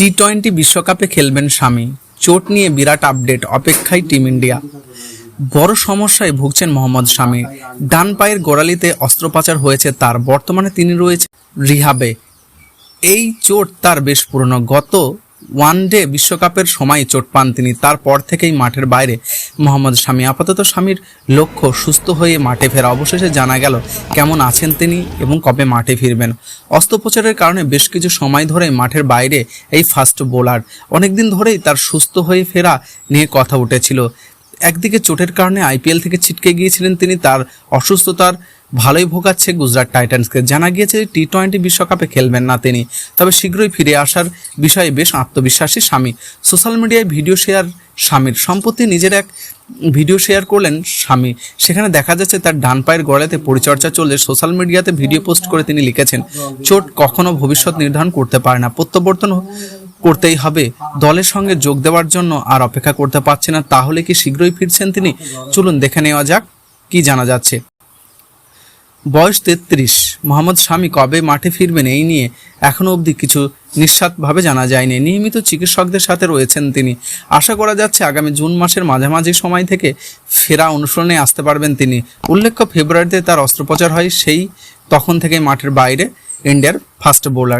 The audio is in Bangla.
টি টোয়েন্টি বিশ্বকাপে খেলবেন স্বামী। চোট নিয়ে বিরাট আপডেট, অপেক্ষায় টিম ইন্ডিয়া। বড় সমস্যায় ভুগছেন মোহাম্মদ স্বামী। ডান পায়ের গোড়ালিতে অস্ত্রোপচার হয়েছে তার। বর্তমানে তিনি রয়েছে রিহাবে। এই চোট তার বেশ পুরনো। গত ওয়ান ডে বিশ্বকাপের সময় চোট পান তিনি। তারপর থেকেই মাঠের বাইরে। মোহাম্মদ স্বামী আপাতত স্বামীর লক্ষ্য সুস্থ হয়ে মাঠে ফেরা। অবশেষে জানা গেল কেমন আছেন তিনি এবং কবে মাঠে ফিরবেন। অস্ত্রোপচারের কারণে বেশ কিছু সময় ধরে মাঠের বাইরে এই ফাস্ট বোলার। অনেকদিন ধরেই তার সুস্থ হয়ে ফেরা নিয়ে কথা উঠেছিল। একদিকে চোটের কারণে আইপিএল থেকে ছিটকে গিয়েছিলেন তিনি, তার অসুস্থতার ভালোই ভোগাচ্ছে গুজরাট টাইটান্সকে। জানা গিয়েছে টি টোয়েন্টি বিশ্বকাপে খেলবেন না তিনি, তবে শীঘ্রই ফিরে আসার বিষয়ে বেশ আত্মবিশ্বাসী স্বামী। সোশ্যাল মিডিয়ায় ভিডিও শেয়ার স্বামীর সম্প্রতি নিজের এক ভিডিও শেয়ার করলেন স্বামী। সেখানে দেখা যাচ্ছে তার ডান পায়ের গড়াতে পরিচর্যা চললে সোশ্যাল মিডিয়াতে ভিডিও পোস্ট করে তিনি লিখেছেন, চোট কখনো ভবিষ্যৎ নির্ধারণ করতে পারে না। প্রত্যাবর্তন করতেই হবে। দলের সঙ্গে যোগ দেওয়ার জন্য আর অপেক্ষা করতে পারছে না, তাহলে কি শীঘ্রই ফিরছেন তিনি? চলুন দেখে নেওয়া যাক কি জানা যাচ্ছে। বয়স তেত্রিশ। মোহাম্মদ স্বামী কবে মাঠে ফিরবেন এই নিয়ে এখনও অবধি কিছু নিঃস্বাতভাবে জানা যায়নি। নিয়মিত চিকিৎসকদের সাথে রয়েছেন তিনি। আশা করা যাচ্ছে আগামী জুন মাসের মাঝামাঝি সময় থেকে ফেরা অনুসরণে আসতে পারবেন তিনি। উল্লেখ্য, ফেব্রুয়ারিতে তার অস্ত্রোপচার হয় সেই তখন থেকে মাঠের বাইরে ইন্ডিয়ার ফাস্ট বোলার।